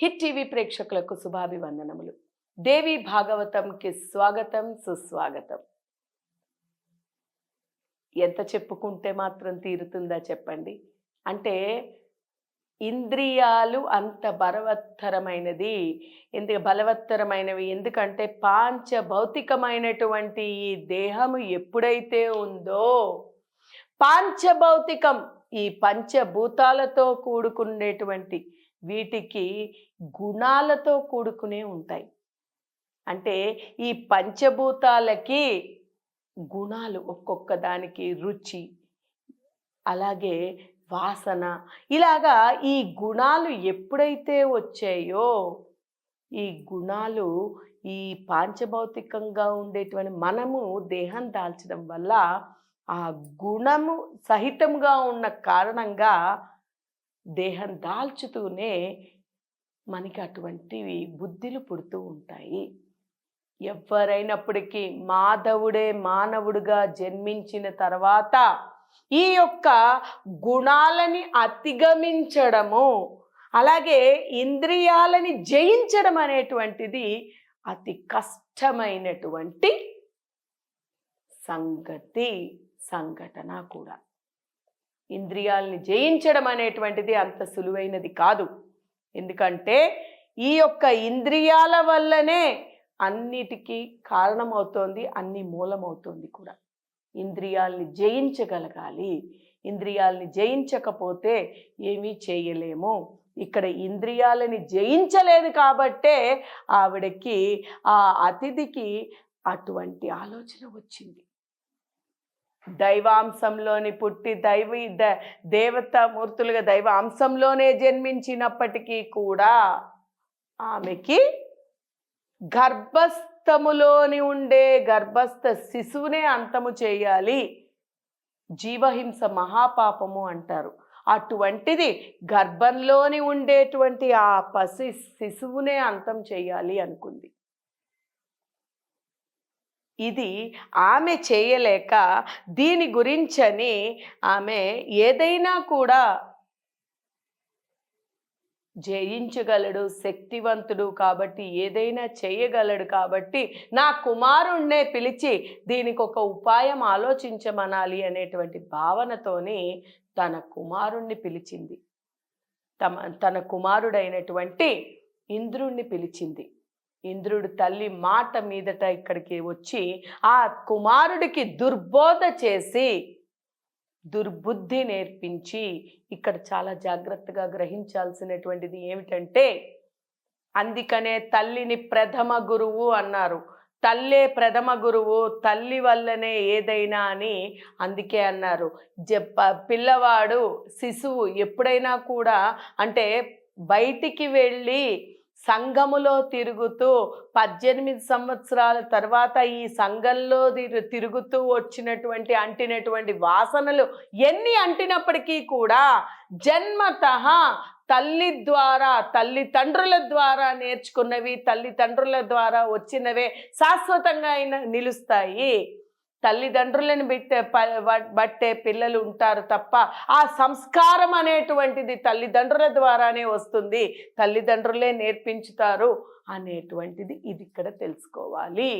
Hit TV ప్రేక్షకులకు శుభాభివందనములు. దేవి భాగవతంకి స్వాగతం సుస్వాగతం. ఎంత చెప్పుకుంటే మాత్రం తీరుతుందా చెప్పండి? అంటే ఇంద్రియాలు అంత బలవత్తరమైనది ఎందుకు బలవత్తరమైనవి ఎందుకంటే పాంచ భౌతికమైనటువంటి ఈ దేహము ఎప్పుడైతే ఉందో పాంచభౌతికం ఈ పంచభూతాలతో కూడుకునేటువంటి వీటికి గుణాలతో కూడుకునే ఉంటాయి. అంటే ఈ పంచభూతాలకి గుణాలు ఒక్కొక్క దానికి రుచి అలాగే వాసన ఇలాగా ఈ గుణాలు ఎప్పుడైతే వచ్చాయో ఈ గుణాలు ఈ పాంచభౌతికంగా ఉండేటువంటి మనము దేహం దాల్చడం వల్ల ఆ గుణము సహితంగా ఉన్న కారణంగా దేహం దాల్చుతూనే మనకి అటువంటివి బుద్ధిలు పుడుతూ ఉంటాయి. ఎవరైనప్పటికీ మాధవుడే మానవుడిగా జన్మించిన తర్వాత ఈ యొక్క గుణాలని అతిగమించడము అలాగే ఇంద్రియాలని జయించడం అనేటువంటిది అతి కష్టమైనటువంటి సంగతి సంఘటన కూడా. ఇంద్రియాలని జయించడం అనేటువంటిది అంత సులువైనది కాదు. ఎందుకంటే ఈ యొక్క ఇంద్రియాల వల్లనే అన్నిటికీ కారణమవుతోంది అన్ని మూలమవుతోంది కూడా. ఇంద్రియాల్ని జయించగలగాలి. ఇంద్రియాల్ని జయించకపోతే ఏమీ చేయలేము. ఇక్కడ ఇంద్రియాలని జయించలేదు కాబట్టే ఆవిడకి ఆ అతిథికి అటువంటి ఆలోచన వచ్చింది. దైవాంశంలోని పుట్టి దైవీ ద- దేవతామూర్తులుగా దైవాంశంలోనే జన్మించినప్పటికీ కూడా ఆమెకి గర్భస్థములోని ఉండే గర్భస్థ శిశువునే అంతము చేయాలి. జీవహింస మహాపాపము అంటారు. అటువంటిది గర్భంలోని ఉండేటువంటి ఆ పసి శిశువునే అంతం చేయాలి అనుకుంది. ఇది ఆమె చేయలేక దీని గురించని ఆమె ఏదైనా కూడా జయించగలడు శక్తివంతుడు కాబట్టి ఏదైనా చేయగలడు కాబట్టి నా కుమారుణ్ణే పిలిచి దీనికి ఒక ఉపాయం ఆలోచించమనాలి అనేటువంటి భావనతోని తన కుమారుణ్ణి పిలిచింది. తమ తన కుమారుడైనటువంటి ఇంద్రుణ్ణి పిలిచింది. ఇంద్రుడు తల్లి మాట మీదట ఇక్కడికి వచ్చి ఆ కుమారుడికి దుర్బోధ చేసి దుర్బుద్ధి నేర్పించి ఇక్కడ చాలా జాగ్రత్తగా గ్రహించాల్సినటువంటిది ఏమిటంటే అందుకనే తల్లిని ప్రథమ గురువు అన్నారు. తల్లే ప్రథమ గురువు తల్లి వల్లనే ఏదైనా అని అందుకే అన్నారు. జ పిల్లవాడు శిశువు ఎప్పుడైనా కూడా అంటే బయటికి వెళ్ళి సంఘములో తిరుగుతూ పద్దెనిమిది సంవత్సరాల తర్వాత ఈ సంఘంలో తిరుగుతూ వచ్చినటువంటి అంటినటువంటి వాసనలు ఎన్ని అంటినప్పటికీ కూడా జన్మత తల్లి ద్వారా తల్లిదండ్రుల ద్వారా నేర్చుకున్నవి తల్లిదండ్రుల ద్వారా వచ్చినవే శాశ్వతంగా అయిన నిలుస్తాయి. తల్లిదండ్రులను బిట్టే బట్టే పిల్లలు ఉంటారు తప్ప ఆ సంస్కారం అనేటువంటిది తల్లిదండ్రుల ద్వారానే వస్తుంది. తల్లిదండ్రులే నేర్పించుతారు అనేటువంటిది ఇది ఇక్కడ తెలుసుకోవాలి.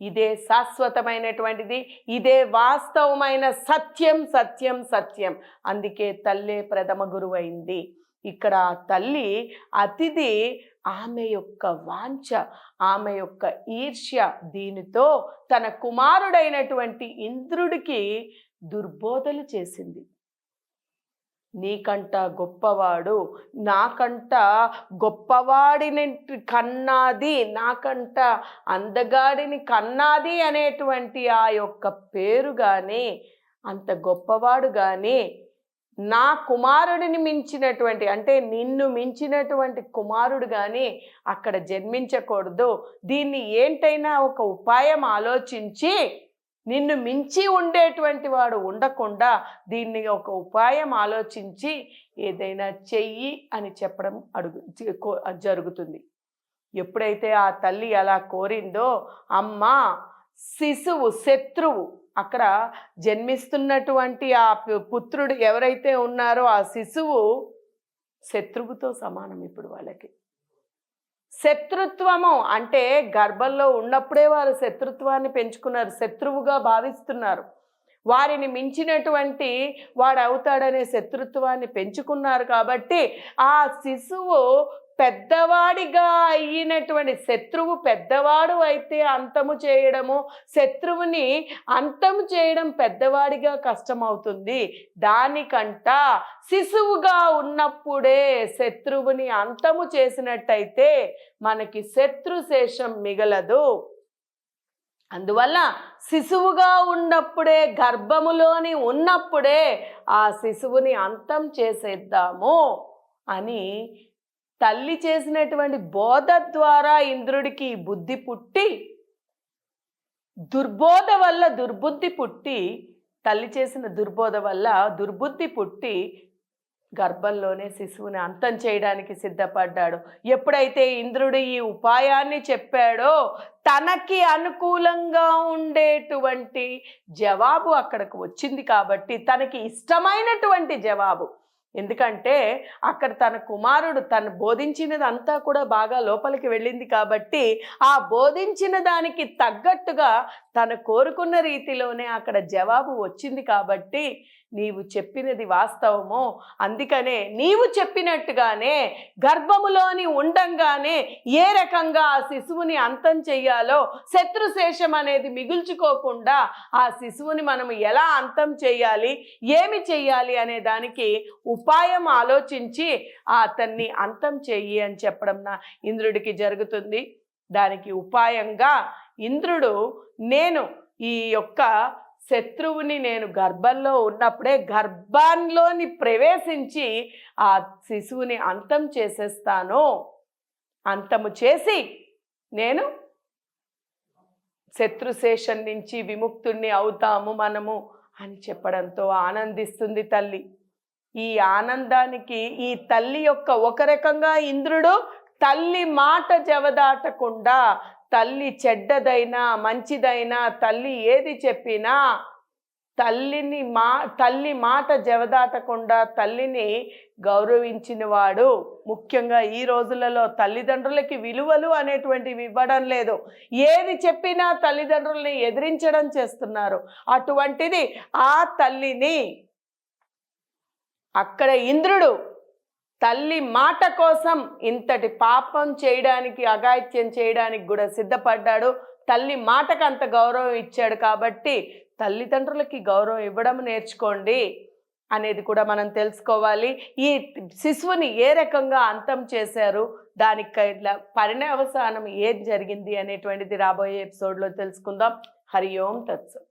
ఇదే శాశ్వతమైనటువంటిది ఇదే వాస్తవమైన సత్యం సత్యం సత్యం. అందుకే తల్లే ప్రథమ గురువైంది. ఇక్కడ తల్లి అతిథి ఆమె యొక్క వాంఛ ఆమె యొక్క ఈర్ష్య దీనితో తన కుమారుడైనటువంటి ఇంద్రుడికి దుర్బోధలు చేసింది. నీకంట గొప్పవాడు నాకంట గొప్పవాడిని కన్నాది నాకంట అందగాడిని కన్నాది అనేటువంటి ఆ యొక్క పేరు కానీ అంత గొప్పవాడు కానీ నా కుమారుడిని మించినటువంటి అంటే నిన్ను మించినటువంటి కుమారుడు కానీ అక్కడ జన్మించకూడదు. దీన్ని ఏంటైనా ఒక ఉపాయం ఆలోచించి నిన్ను మించి ఉండేటువంటి వాడు ఉండకుండా దీన్ని ఒక ఉపాయం ఆలోచించి ఏదైనా చెయ్యి అని చెప్పడం అడుగు జ- కో- జరుగుతుంది. ఎప్పుడైతే ఆ తల్లి అలా కోరిందో అమ్మ శిశువు శత్రువు అక్కడ జన్మిస్తున్నటువంటి ఆ పుత్రుడు ఎవరైతే ఉన్నారో ఆ శిశువు శత్రువుతో సమానం ఇప్పుడు వాళ్ళకి. శత్రుత్వము అంటే గర్భంలో ఉన్నప్పుడే వారు శత్రుత్వాన్ని పెంచుకున్నారు శత్రువుగా భావిస్తున్నారు. వారిని మించినటువంటి వాడు అవుతాడనే శత్రుత్వాన్ని పెంచుకున్నారు కాబట్టి ఆ శిశువు పెద్దవాడిగా అయినటువంటి శత్రువు పెద్దవాడు అయితే అంతము చేయడము శత్రువుని అంతము చేయడం పెద్దవాడిగా కష్టమవుతుంది. దానికంట శిశువుగా ఉన్నప్పుడే శత్రువుని అంతము చేసినట్టయితే మనకి శత్రు శేషం మిగలదు. అందువల్ల శిశువుగా ఉన్నప్పుడే గర్భములోని ఉన్నప్పుడే ఆ శిశువుని అంతం చేసేద్దాము అని తల్లి చేసినటువంటి బోధ ద్వారా ఇంద్రుడికి బుద్ధి పుట్టి దుర్బోధ వల్ల దుర్బుద్ధి పుట్టి తల్లి చేసిన దుర్బోధ వల్ల దుర్బుద్ధి పుట్టి గర్భంలోనే శిశువుని అంతం చేయడానికి సిద్ధపడ్డాడు. ఎప్పుడైతే ఇంద్రుడు ఈ ఉపాయాన్ని చెప్పాడో తనకి అనుకూలంగా ఉండేటువంటి జవాబు అక్కడికి వచ్చింది కాబట్టి తనకి ఇష్టమైనటువంటి జవాబు. ఎందుకంటే అక్కడ తన కుమారుడు తను బోధించినది అంతా కూడా బాగా లోపలికి వెళ్ళింది కాబట్టి ఆ బోధించిన దానికి తగ్గట్టుగా తను కోరుకున్న రీతిలోనే అక్కడ జవాబు వచ్చింది కాబట్టి నీవు చెప్పినది వాస్తవము అందుకనే నీవు చెప్పినట్టుగానే గర్భములోని ఉండంగానే ఏ రకంగా ఆ శిశువుని అంతం చెయ్యాలో శత్రుశేషం అనేది మిగుల్చుకోకుండా ఆ శిశువుని మనం ఎలా అంతం చేయాలి ఏమి చెయ్యాలి అనే దానికి ఉపాయం ఆలోచించి అతన్ని అంతం చెయ్యి అని చెప్పడం నా ఇంద్రుడికి జరుగుతుంది. దానికి ఉపాయంగా ఇంద్రుడు నేను ఈ యొక్క శత్రువుని నేను గర్భంలో ఉన్నప్పుడే గర్భంలోని ప్రవేశించి ఆ శిశువుని అంతం చేసేస్తాను. అంతము చేసి నేను శత్రుశేషం నుంచి విముక్తుణ్ణి అవుతాము మనము అని చెప్పడంతో ఆనందిస్తుంది తల్లి. ఈ ఆనందానికి ఈ తల్లి యొక్క ఒక రకంగా ఇంద్రుడు తల్లి మాట జవదాటకుండా తల్లి చెడ్డదైనా మంచిదైనా తల్లి ఏది చెప్పినా తల్లిని మా తల్లి మాట జవదాటకుండా తల్లిని గౌరవించినవాడు. ముఖ్యంగా ఈ రోజులలో తల్లిదండ్రులకి విలువలు అనేటువంటివి ఇవ్వడం లేదు. ఏది చెప్పినా తల్లిదండ్రుల్ని ఎదిరించడం చేస్తున్నారు. అటువంటిది ఆ తల్లిని అక్కడ ఇంద్రుడు తల్లి మాట కోసం ఇంతటి పాపం చేయడానికి అగాయిత్యం చేయడానికి కూడా సిద్ధపడ్డాడు. తల్లి మాటకు అంత గౌరవం ఇచ్చాడు కాబట్టి తల్లిదండ్రులకి గౌరవం ఇవ్వడం నేర్చుకోండి అనేది కూడా మనం తెలుసుకోవాలి. ఈ శిశువుని ఏ రకంగా అంతం చేశారు దానికి పరిణామవసానం ఏది జరిగింది అనేటువంటిది రాబోయే ఎపిసోడ్లో తెలుసుకుందాం. హరి ఓం తత్సం.